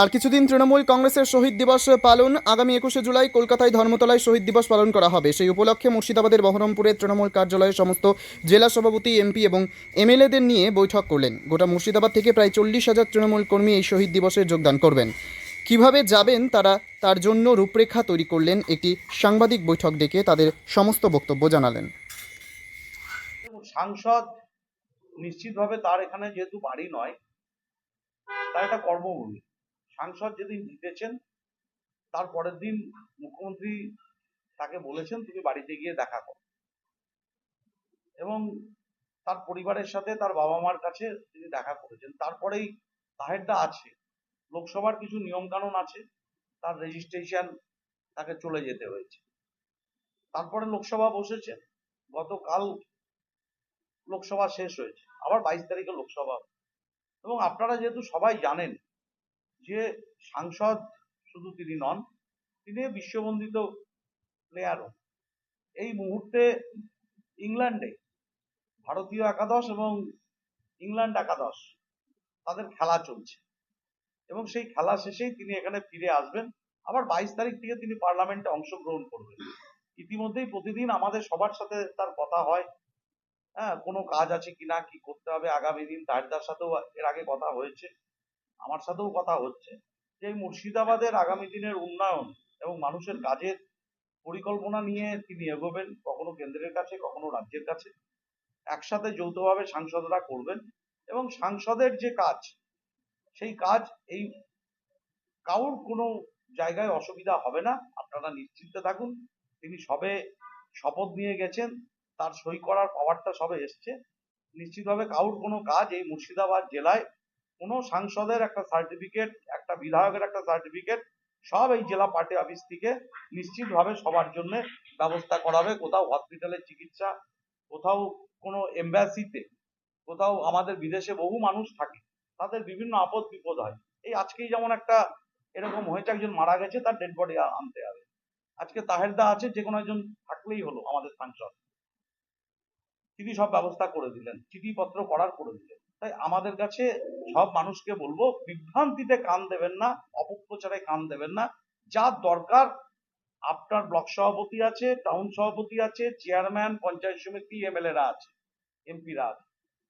আর কিছুদিন তৃণমূল কংগ্রেসের শহীদ দিবস পালন, আগামী একুশে জুলাই কলকাতায় ধর্মতলায় শহীদ দিবস পালন করা হবে। সেই উপলক্ষে মুর্শিদাবাদের বহরমপুরের তৃণমূল কার্যালয়ে সমস্ত জেলা সভাপতি, এমপি এবং এমএলএদের নিয়ে বৈঠক করলেন। গোটা মুর্শিদাবাদ থেকে প্রায় চল্লিশ হাজার তৃণমূল কর্মী এই শহীদ দিবসে যোগদান করবেন। কীভাবে যাবেন তারা তার জন্য রূপরেখা তৈরি করলেন একটি সাংবাদিক বৈঠক ডেকে তাদের সমস্ত বক্তব্য জানালেন। সাংসদ নিশ্চিতভাবে তার এখানে যেহেতু বাড়ি নয়, তার একটা কর্মভূমি। সাংসদ যেদিন জিতেছেন, তার পরের দিন মুখ্যমন্ত্রী তাকে বলেছেন, তুমি বাড়িতে গিয়ে দেখা করো। এবং তার পরিবারের সাথে তার বাবা মার কাছে তিনি দেখা করেছেন। তারপরেই তাহেরটা আছে। লোকসভার কিছু নিয়ম কানুন আছে। তার রেজিস্ট্রেশন তাকে চলে যেতে হয়েছে। তারপরে লোকসভা বসেছে। গতকাল লোকসভা শেষ হয়েছে। আবার বাইশ তারিখে লোকসভা এবং আপনারা যেহেতু সবাই জানেন যে সাংসদ শুধু তিনি নন তিনি বিশ্ববন্দিত প্লেয়ারও এই মুহূর্তে ইংল্যান্ডে ভারতীয় একাদশ এবং ইংল্যান্ড একাদশ তাদের খেলা চলছে। এবং সেই খেলা শেষেই তিনি এখানে ফিরে আসবেন। আবার বাইশ তারিখ থেকে তিনি পার্লামেন্টে অংশগ্রহণ করবেন। ইতিমধ্যেই প্রতিদিন আমাদের সবার সাথে তার কথা হয় হ্যাঁ কোনো কাজ আছে কিনা, কি করতে হবে, আগামী দিন তারদার সাথেও এর আগে কথা হয়েছে। আমার সাথেও কথা হচ্ছে যে এই মুর্শিদাবাদের আগামী দিনের উন্নয়ন এবং মানুষের কাজের পরিকল্পনা নিয়ে তিনি এগোবেন, কখনো কেন্দ্রের কাছে, কখনো রাজ্যের কাছে। একসাথে যৌথভাবে সাংসদরা করবেন এবং সাংসদের যে কাজ, সেই কাজ এই কারোর কোনো জায়গায় অসুবিধা হবে না। আপনারা নিশ্চিন্তে থাকুন, তিনি সবে শপথ নিয়ে গেছেন, তার সই করার পাওয়ারটা সবে এসছে। নিশ্চিতভাবে কারোর কোনো কাজ এই মুর্শিদাবাদ জেলায় কোনো সাংসদের একটা সার্টিফিকেট একটা বিধায়কের একটা সার্টিফিকেট সব এই জেলা পার্টি অফিস থেকে নিশ্চিতভাবে সবার জন্য ব্যবস্থা করাবে কোথাও হসপিটালে চিকিৎসা, কোথাও কোনো এম্বাসিতে কোথাও আমাদের বিদেশে বহু মানুষ থাকে, তাদের বিভিন্ন আপদ বিপদ হয়। এই আজকেই যেমন একটা এরকম হয়েছে, একজন মারা গেছে, তার ডেড বডি আনতে হবে। আজকে তাহেরদা আছে, যে কোনো একজন থাকলেই হলো আমাদের সাংসদ। তিনি সব ব্যবস্থা করে দিলেন, চিঠিপত্র করার করে দিলেন। তাই আমাদের কাছে সব মানুষকে বলব, বিভ্রান্তিতে কান দেবেন না, অপপ্রচারে কান দেবেন না। যা দরকার, আপনার ব্লক সভাপতি আছে, টাউন সভাপতি আছে, চেয়ারম্যান, পঞ্চায়েত সমিতি, এমএলএরা আছে, এমপিরা আছে।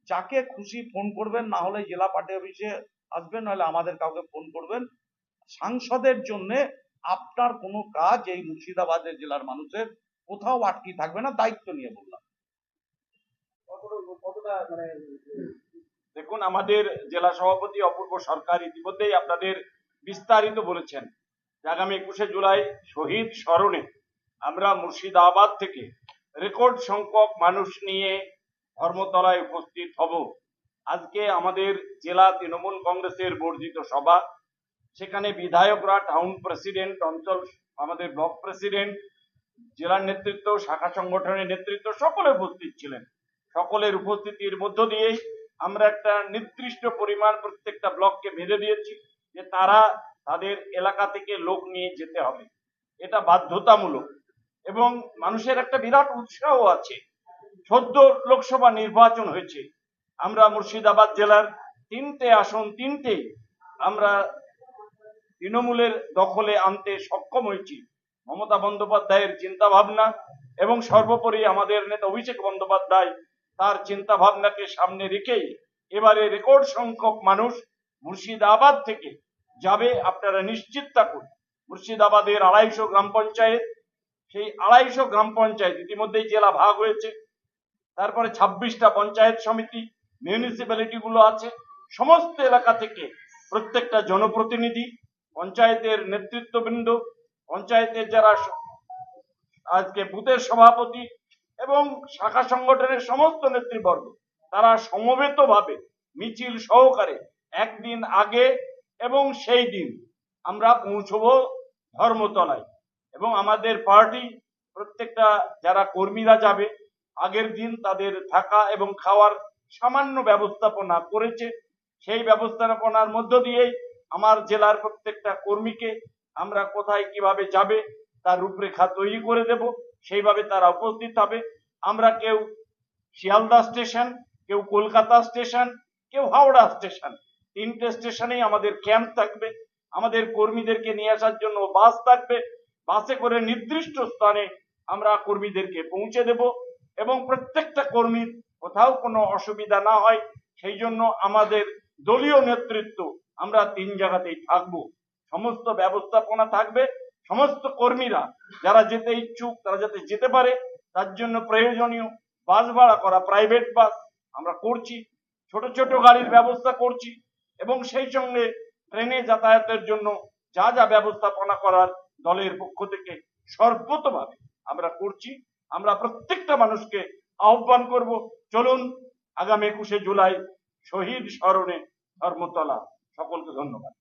যাকে খুশি ফোন করবেন, না হলে জেলা পার্টি অফিসে আসবেন, নাহলে আমাদের কাউকে ফোন করবেন। সাংসদের জন্য আপনার কোনো কাজ এই মুর্শিদাবাদের জেলার মানুষের কোথাও আটকি থাকবে না, দায়িত্ব নিয়ে বললাম। দেখুন, আমাদের জেলা সভাপতি অপূর্ব সরকার ইতিমধ্যেই আপনাদের বিস্তারিত বলেছেন যে আগামী একুশে জুলাই শহীদ স্মরণে আমরা মুর্শিদাবাদ থেকে রেকর্ড সংখ্যক মানুষ নিয়ে ধর্মতলায় উপস্থিত হব। আজকে আমাদের জেলা তৃণমূল কংগ্রেসের বর্ধিত সভা। সেখানে বিধায়করা, টাউন প্রেসিডেন্ট, অঞ্চল আমাদের ব্লক প্রেসিডেন্ট, জেলার নেতৃত্ব, শাখা সংগঠনের নেতৃত্ব সকলে উপস্থিত ছিলেন। সকলের উপস্থিতির মধ্য দিয়েই আমরা একটা নির্দিষ্ট পরিমাণ প্রত্যেকটা ব্লককে বেঁধে দিয়েছি যে তারা তাদের এলাকা থেকে লোক নিয়ে যেতে হবে। এটা বাধ্যতামূলক। এবং মানুষের একটা বিরাট উৎসাহ আছে। সদ্য লোকসভা নির্বাচন হয়েছে। আমরা মুর্শিদাবাদ জেলার তিনটে আসন তিনটে আমরা তৃণমূলের দখলে আনতে সক্ষম হয়েছি। মমতা বন্দ্যোপাধ্যায়ের চিন্তা ভাবনা এবং সর্বোপরি আমাদের নেতা অভিষেক বন্দ্যোপাধ্যায় তার চিন্তা ভাবনাকে সামনে রেখেই এবারে রেকর্ড সংখ্যক মানুষ মুর্শিদাবাদ থেকে যাবে। আপনারা নিশ্চিত থাকুন, মুর্শিদাবাদের আড়াইশো গ্রাম পঞ্চায়েত, সেই আড়াইশো গ্রাম পঞ্চায়েত ইতিমধ্যেই জেলা ভাগ হয়েছে। তারপরে ছাব্বিশটা পঞ্চায়েত সমিতি মিউনিসিপ্যালিটি গুলো আছে। সমস্ত এলাকা থেকে প্রত্যেকটা জনপ্রতিনিধি, পঞ্চায়েতের নেতৃত্ববৃন্দ, পঞ্চায়েতের যারা আজকে বুথের সভাপতি এবং শাখা সংগঠনের সমস্ত নেতৃবর্গ, তারা সমবেতভাবে মিছিল সহকারে একদিন আগে এবং সেই দিন আমরা পৌঁছবো ধর্মতলায়। এবং আমাদের পার্টি, প্রত্যেকটা যারা কর্মীরা যাবে, আগের দিন তাদের থাকা এবং খাওয়ার সামান্য ব্যবস্থাপনা করেছে। সেই ব্যবস্থাপনার মধ্য দিয়েই আমার জেলার প্রত্যেকটা কর্মীকে আমরা কোথায় কীভাবে যাবে, তার রূপরেখা তৈরি করে দেব। সেইভাবে তারা উপস্থিত হবে। আমরা কেউ শিয়ালদা স্টেশন, কেউ কলকাতা স্টেশন, কেউ হাওড়া স্টেশন, তিনটে স্টেশনেই আমাদের ক্যাম্প থাকবে। আমাদের কর্মীদেরকে নিয়ে আসার জন্য বাস থাকবে। বাসে করে নির্দিষ্ট স্থানে আমরা কর্মীদেরকে পৌঁছে দেব এবং প্রত্যেকটা কর্মীর কোথাও কোনো অসুবিধা না হয়। সেই জন্য আমাদের দলীয় নেতৃত্ব, আমরা তিন জায়গাতেই থাকব। সমস্ত ব্যবস্থাপনা থাকবে। সমস্ত কর্মীরা যারা যেতে ইচ্ছুক, তারা যাতে যেতে পারে, তার জন্য প্রয়োজনীয় বাস ভাড়া করা প্রাইভেট বাস আমরা করছি, ছোট ছোট গাড়ির ব্যবস্থা করছি এবং সেই সঙ্গে ট্রেনে যাতায়াতের জন্য যা যা ব্যবস্থাপনা করার দলের পক্ষ থেকে সর্বতভাবে আমরা করছি। আমরা প্রত্যেকটা মানুষকে আহ্বান করব, চলুন আগামী একুশে জুলাই শহীদ স্মরণে ধর্মতলা। সকলকে ধন্যবাদ।